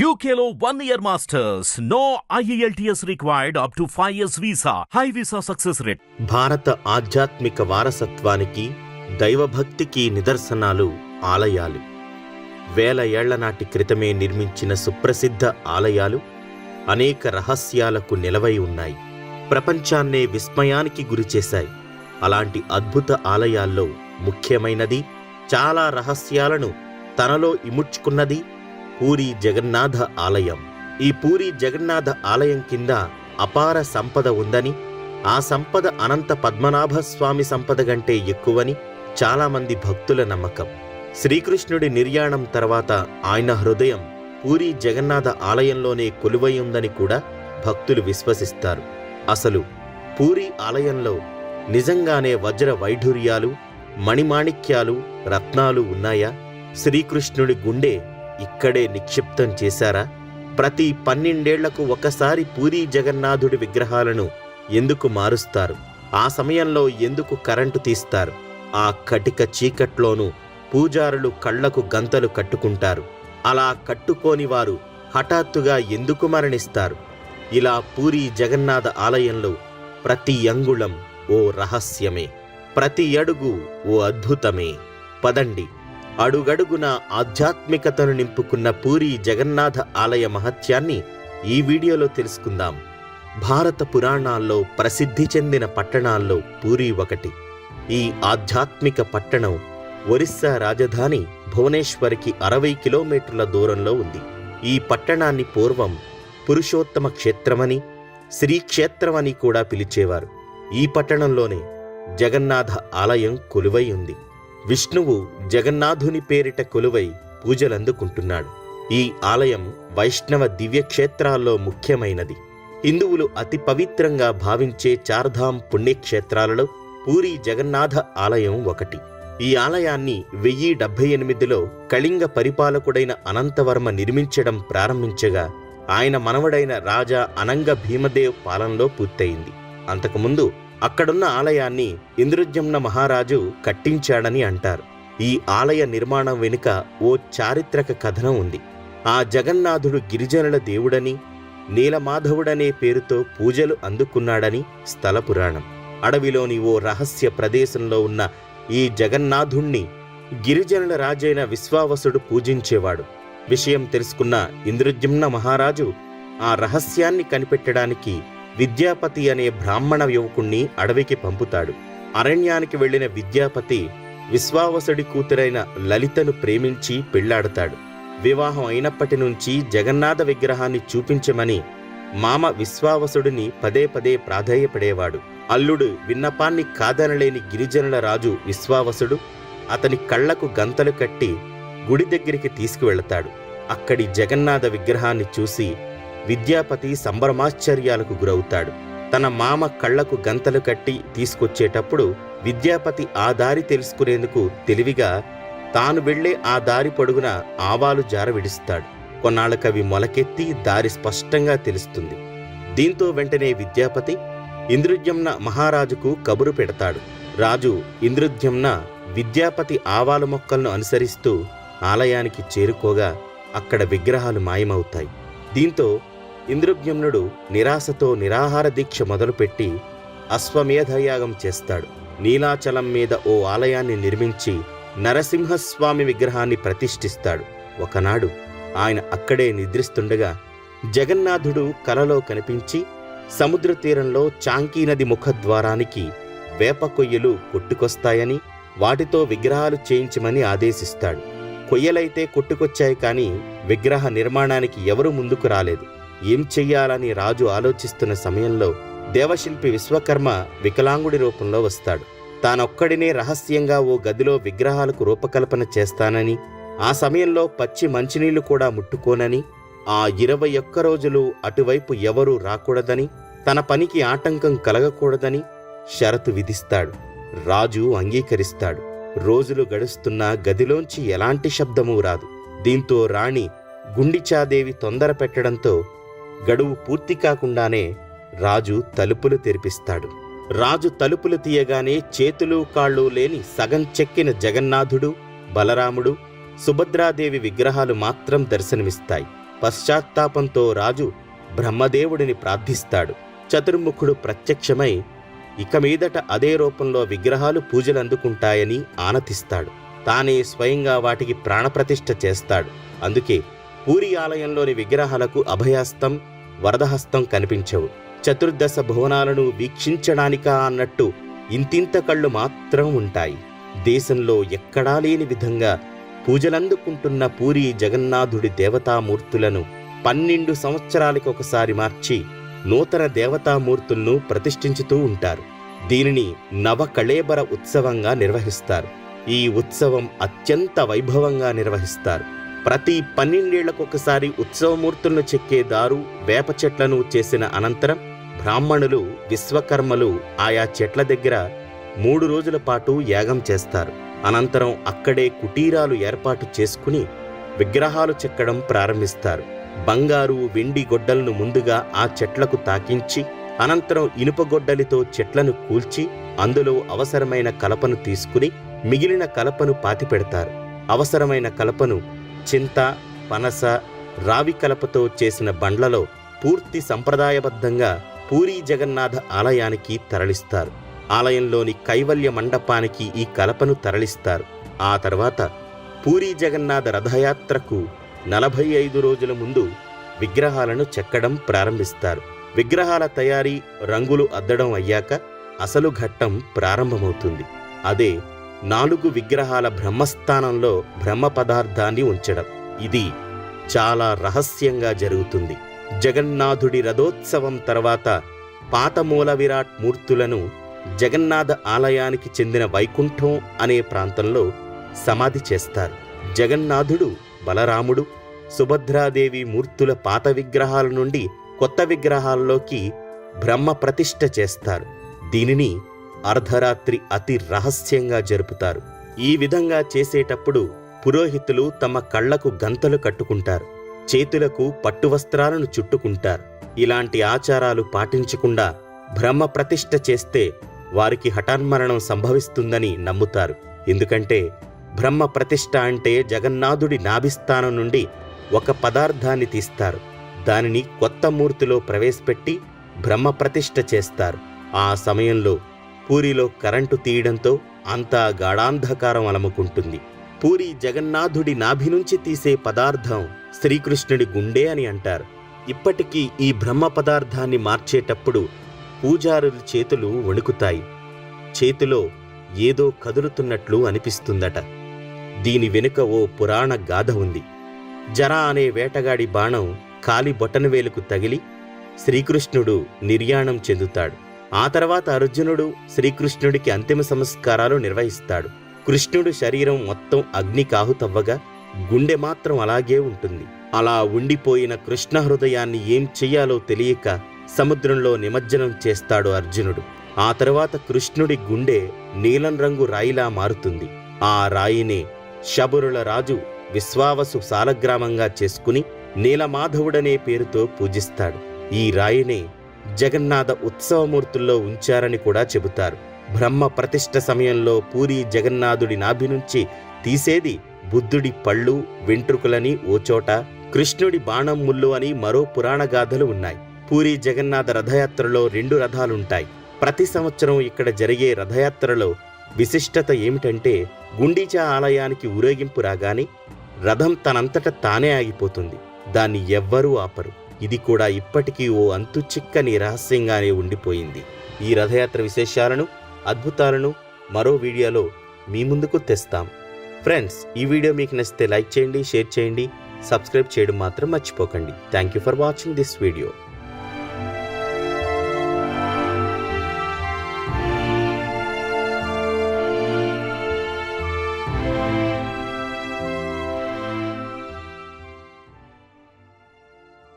యూకేలో one year masters no E IELTS required up to 5 years visa. High visa success rate. భారత ఆధ్యాత్మిక వారసత్వానికి దైవభక్తికి నిదర్శనాలు ఆలయాలు వేల ఏళ్ళ నాటి క్రితమే నిర్మించిన సుప్రసిద్ధ ఆలయాలు అనేక రహస్యాలకు నిలవై ఉన్నాయి ప్రపంచాన్నే విస్మయానికి గురిచేశాయి అలాంటి అద్భుత ఆలయాల్లో ముఖ్యమైనది చాలా రహస్యాలను తనలో ఇముడ్చుకున్నది పూరి జగన్నాథ ఆలయం. ఈ పూరి జగన్నాథ ఆలయం కింద అపార సంపద ఉందని ఆ సంపద అనంత పద్మనాభ స్వామి సంపద కంటే ఎక్కువని చాలామంది భక్తుల నమ్మకం. శ్రీకృష్ణుడి నిర్యాణం తర్వాత ఆయన హృదయం పూరి జగన్నాథ ఆలయంలోనే కొలువై ఉందని కూడా భక్తులు విశ్వసిస్తారు. అసలు పూరి ఆలయంలో నిజంగానే వజ్ర వైఢూర్యాలు మణిమాణిక్యాలు రత్నాలు ఉన్నాయా? శ్రీకృష్ణుడి గుండె ఇక్కడే నిక్షిప్తం చేశారా? ప్రతి పన్నెండేళ్ళకు ఒకసారి పూరీ జగన్నాథుడి విగ్రహాలను ఎందుకు మారుస్తారు? ఆ సమయంలో ఎందుకు కరెంటు తీస్తారు? ఆ కటిక చీకట్లోనూ పూజారులు కళ్ళకు గంతలు కట్టుకుంటారు. అలా కట్టుకోని వారు హఠాత్తుగా ఎందుకు మరణిస్తారు? ఇలా పూరీ జగన్నాథ ఆలయంలో ప్రతి అంగుళం ఓ రహస్యమే. ప్రతి అడుగు ఓ అద్భుతమే. పదండి. అడుగడుగున ఆధ్యాత్మికతను నింపుకున్న పూరి జగన్నాథ ఆలయ మహత్యాన్ని ఈ వీడియోలో తెలుసుకుందాం. భారత పురాణాల్లో ప్రసిద్ధి చెందిన పట్టణాల్లో పూరి ఒకటి. ఈ ఆధ్యాత్మిక పట్టణం ఒరిస్సా రాజధాని భువనేశ్వర్కి అరవై కిలోమీటర్ల దూరంలో ఉంది. ఈ పట్టణాన్ని పూర్వం పురుషోత్తమ క్షేత్రమని శ్రీక్షేత్రమని కూడా పిలిచేవారు. ఈ పట్టణంలోనే జగన్నాథ ఆలయం కొలువై ఉంది. విష్ణువు జగన్నాథుని పేరిట కొలువై పూజలందుకుంటున్నాడు. ఈ ఆలయం వైష్ణవ దివ్యక్షేత్రాల్లో ముఖ్యమైనది. హిందువులు అతి పవిత్రంగా భావించే చార్ధాం పుణ్యక్షేత్రాలలో పూరి జగన్నాథ ఆలయం ఒకటి. ఈ ఆలయాన్ని వెయ్యి డెబ్బై ఎనిమిదిలో కళింగ పరిపాలకుడైన అనంతవర్మ నిర్మించడం ప్రారంభించగా ఆయన మనవడైన రాజా అనంగ భీమదేవ్ పాలనలో పూర్తయింది. అంతకుముందు అక్కడున్న ఆలయాన్ని ఇంద్రజమ్న మహారాజు కట్టించాడని అంటారు. ఈ ఆలయ నిర్మాణం వెనుక ఓ చారిత్రక కథనం ఉంది. ఆ జగన్నాథుడు గిరిజనుల దేవుడని నీలమాధవుడనే పేరుతో పూజలు అందుకున్నాడని స్థల పురాణం. అడవిలోని ఓ రహస్య ప్రదేశంలో ఉన్న ఈ జగన్నాథుణ్ణి గిరిజనుల రాజైన విశ్వావసుడు పూజించేవాడు. విషయం తెలుసుకున్న ఇంద్రజమ్న మహారాజు ఆ రహస్యాన్ని కనిపెట్టడానికి విద్యాపతి అనే బ్రాహ్మణ యువకుణ్ణి అడవికి పంపుతాడు. అరణ్యానికి వెళ్ళిన విద్యాపతి విశ్వావసుడి కూతురైన లలితను ప్రేమించి పెళ్ళాడతాడు. వివాహం అయినప్పటి నుంచి జగన్నాథ విగ్రహాన్ని చూపించమని మామ విశ్వావసుడిని పదే పదే ప్రాధేయపడేవాడు. అల్లుడు విన్నపాన్ని కాదనలేని గిరిజనుల రాజు విశ్వావసుడు అతని కళ్ళకు గంతలు కట్టి గుడి దగ్గరికి తీసుకువెళతాడు. అక్కడి జగన్నాథ విగ్రహాన్ని చూసి విద్యాపతి సంభ్రమాశ్చర్యాలకు గురవుతాడు. తన మామ కళ్ళకు గంతలు కట్టి తీసుకొచ్చేటప్పుడు విద్యాపతి ఆ దారి తెలుసుకునేందుకు తెలివిగా తాను వెళ్ళే ఆ దారి పొడుగున ఆవాలు జార విడుస్తాడు కొన్నాళ్ళకవి మొలకెత్తి దారి స్పష్టంగా తెలుస్తుంది. దీంతో వెంటనే విద్యాపతి ఇంద్రుద్యమ్న మహారాజుకు కబురు పెడతాడు. రాజు ఇంద్రుద్యమ్న విద్యాపతి ఆవాల మొక్కలను అనుసరిస్తూ ఆలయానికి చేరుకోగా అక్కడ విగ్రహాలు మాయమవుతాయి. దీంతో ఇంద్రుజ్ఞమ్నుడు నిరాశతో నిరాహార దీక్ష మొదలుపెట్టి అశ్వమేధయాగం చేస్తాడు. నీలాచలం మీద ఓ ఆలయాన్ని నిర్మించి నరసింహస్వామి విగ్రహాన్ని ప్రతిష్ఠిస్తాడు. ఒకనాడు ఆయన అక్కడే నిద్రిస్తుండగా జగన్నాథుడు కలలో కనిపించి సముద్ర తీరంలో చాంకీ నది ముఖద్వారానికి వేప కొయ్యలు కొట్టుకొస్తాయని వాటితో విగ్రహాలు చేయించమని ఆదేశిస్తాడు. కొయ్యలైతే కొట్టుకొచ్చాయి కానీ విగ్రహ నిర్మాణానికి ఎవరూ ముందుకు రాలేదు. ఏం చెయ్యాలని రాజు ఆలోచిస్తున్న సమయంలో దేవశిల్పి విశ్వకర్మ వికలాంగుడి రూపంలో వస్తాడు. తానొక్కడినే రహస్యంగా ఓ గదిలో విగ్రహాలకు రూపకల్పన చేస్తానని ఆ సమయంలో పచ్చి మంచినీళ్ళు కూడా ముట్టుకోనని ఆ ఇరవై ఒక్క రోజులు అటువైపు ఎవరూ రాకూడదని తన పనికి ఆటంకం కలగకూడదని షరతు విధిస్తాడు. రాజు అంగీకరిస్తాడు. రోజులు గడుస్తున్నా గదిలోంచి ఎలాంటి శబ్దమూ రాదు. దీంతో రాణి గుండిచాదేవి తొందర పెట్టడంతో గడువు పూర్తి కాకుండానే రాజు తలుపులు తెరిపిస్తాడు. రాజు తలుపులు తీయగానే చేతులు కాళ్ళు లేని సగం చెక్కిన జగన్నాథుడు బలరాముడు సుభద్రాదేవి విగ్రహాలు మాత్రం దర్శనమిస్తాయి. పశ్చాత్తాపంతో రాజు బ్రహ్మదేవుడిని ప్రార్థిస్తాడు. చతుర్ముఖుడు ప్రత్యక్షమై ఇక మీదట అదే రూపంలో విగ్రహాలు పూజలు అందుకుంటాయని ఆనతిస్తాడు. తానే స్వయంగా వాటికి ప్రాణప్రతిష్ఠ చేస్తాడు. అందుకే పూరి ఆలయంలోని విగ్రహాలకు అభయహస్తం వరదహస్తం కనిపించవు. చతుర్దశ భువనాలను వీక్షించడానికా అన్నట్టు ఇంతింత కళ్ళు మాత్రం ఉంటాయి. దేశంలో ఎక్కడా లేని విధంగా పూజలందుకుంటున్న పూరి జగన్నాథుడి దేవతామూర్తులను పన్నెండు సంవత్సరాలకి ఒకసారి మార్చి నూతన దేవతామూర్తులను ప్రతిష్ఠించుతూ ఉంటారు. దీనిని నవకళేబర ఉత్సవంగా నిర్వహిస్తారు. ఈ ఉత్సవం అత్యంత వైభవంగా నిర్వహిస్తారు. ప్రతి పన్నెండేళ్ళకొకసారి ఉత్సవమూర్తులను చెక్కే దారు వేప చెట్లను చేసిన అనంతరం బ్రాహ్మణులు విశ్వకర్మలు ఆయా చెట్ల దగ్గర మూడు రోజుల పాటు యాగం చేస్తారు. అనంతరం అక్కడే కుటీరాలు ఏర్పాటు చేసుకుని విగ్రహాలు చెక్కడం ప్రారంభిస్తారు. బంగారు వెండి గొడ్డలను ముందుగా ఆ చెట్లకు తాకించి అనంతరం ఇనుప గొడ్డలితో చెట్లను కూల్చి అందులో అవసరమైన కలపను తీసుకుని మిగిలిన కలపను పాతిపెడతారు. అవసరమైన కలపను చింత పనస రావి కలపతో చేసిన బండ్లలో పూర్తి సంప్రదాయబద్ధంగా పూరీ జగన్నాథ ఆలయానికి తరలిస్తారు. ఆలయంలోని కైవల్య మండపానికి ఈ కలపను తరలిస్తారు. ఆ తర్వాత పూరీ జగన్నాథ రథయాత్రకు నలభై ఐదు రోజుల ముందు విగ్రహాలను చెక్కడం ప్రారంభిస్తారు. విగ్రహాల తయారీ రంగులు అద్దడం అయ్యాక అసలు ఘట్టం ప్రారంభమవుతుంది. అదే నాలుగు విగ్రహాల బ్రహ్మస్థానంలో బ్రహ్మ పదార్థాన్ని ఉంచడం. ఇది చాలా రహస్యంగా జరుగుతుంది. జగన్నాథుడి రథోత్సవం తర్వాత పాత మూల విరాట్ మూర్తులను జగన్నాథ ఆలయానికి చెందిన వైకుంఠం అనే ప్రాంతంలో సమాధి చేస్తారు. జగన్నాథుడు బలరాముడు సుభద్రాదేవి మూర్తుల పాత విగ్రహాల నుండి కొత్త విగ్రహాల్లోకి బ్రహ్మ ప్రతిష్ఠ చేస్తారు. దీనిని అర్ధరాత్రి అతి రహస్యంగా జరుపుతారు. ఈ విధంగా చేసేటప్పుడు పురోహితులు తమ కళ్ళకు గంతలు కట్టుకుంటారు. చేతులకు పట్టువస్త్రాలను చుట్టుకుంటారు. ఇలాంటి ఆచారాలు పాటించకుండా బ్రహ్మ ప్రతిష్ఠ చేస్తే వారికి హఠాన్మరణం సంభవిస్తుందని నమ్ముతారు. ఎందుకంటే బ్రహ్మ ప్రతిష్ఠ అంటే జగన్నాథుడి నాభిస్థానం నుండి ఒక పదార్థాన్ని తీస్తారు. దానిని కొత్త మూర్తిలో ప్రవేశపెట్టి బ్రహ్మ ప్రతిష్ఠ చేస్తారు. ఆ సమయంలో పూరిలో కరెంటు తీయడంతో అంతా గాఢాంధకారం అలముకుంటుంది. పూరి జగన్నాథుడి నాభి నుంచి తీసే పదార్థం శ్రీకృష్ణుడి గుండె అని అంటారు. ఇప్పటికీ ఈ బ్రహ్మ పదార్థాన్ని మార్చేటప్పుడు పూజారుల చేతులు వణుకుతాయి. చేతిలో ఏదో కదులుతున్నట్లు అనిపిస్తుందట. దీని వెనుక ఓ పురాణ గాథ ఉంది. జరా అనే వేటగాడి బాణం కాలి బొటనవేలుకు తగిలి శ్రీకృష్ణుడు నిర్యాణం చెందుతాడు. ఆ తర్వాత అర్జునుడు శ్రీకృష్ణుడికి అంతిమ సంస్కారాలు నిర్వహిస్తాడు. కృష్ణుడు శరీరం మొత్తం అగ్నికాహుతవ్వగా గుండె మాత్రం అలాగే ఉంటుంది. అలా ఉండిపోయిన కృష్ణ హృదయాన్ని ఏం చెయ్యాలో తెలియక సముద్రంలో నిమజ్జనం చేస్తాడు అర్జునుడు. ఆ తర్వాత కృష్ణుడి గుండె నీలం రంగు రాయిలా మారుతుంది. ఆ రాయినే శబరుల రాజు విశ్వావసు సాలగ్రామంగా చేసుకుని నీలమాధవుడనే పేరుతో పూజిస్తాడు. ఈ రాయినే జగన్నాథ ఉత్సవమూర్తుల్లో ఉంచారని కూడా చెబుతారు. బ్రహ్మ ప్రతిష్ఠ సమయంలో పూరి జగన్నాథుడి నాభి నుంచి తీసేది బుద్ధుడి పళ్ళు వెంట్రుకలని ఓచోట కృష్ణుడి బాణం ముల్లు అని మరో పురాణ గాథలు ఉన్నాయి. పూరి జగన్నాథ రథయాత్రలో రెండు రథాలుంటాయి. ప్రతి సంవత్సరం ఇక్కడ జరిగే రథయాత్రలో విశిష్టత ఏమిటంటే గుండీచా ఆలయానికి ఊరేగింపు రాగానే రథం తనంతట తానే ఆగిపోతుంది. దాన్ని ఎవ్వరూ ఆపరు. ఇది కూడా ఇప్పటికీ ఓ అంతు చిక్కని రహస్యంగానే ఉండిపోయింది. ఈ రథయాత్ర విశేషాలను అద్భుతాలను మరో వీడియోలో మీ ముందుకు తెస్తాం. ఫ్రెండ్స్ ఈ వీడియో మీకు నచ్చితే లైక్ చేయండి షేర్ చేయండి సబ్స్క్రైబ్ చేయడం మాత్రం మర్చిపోకండి. Thank you for watching this video.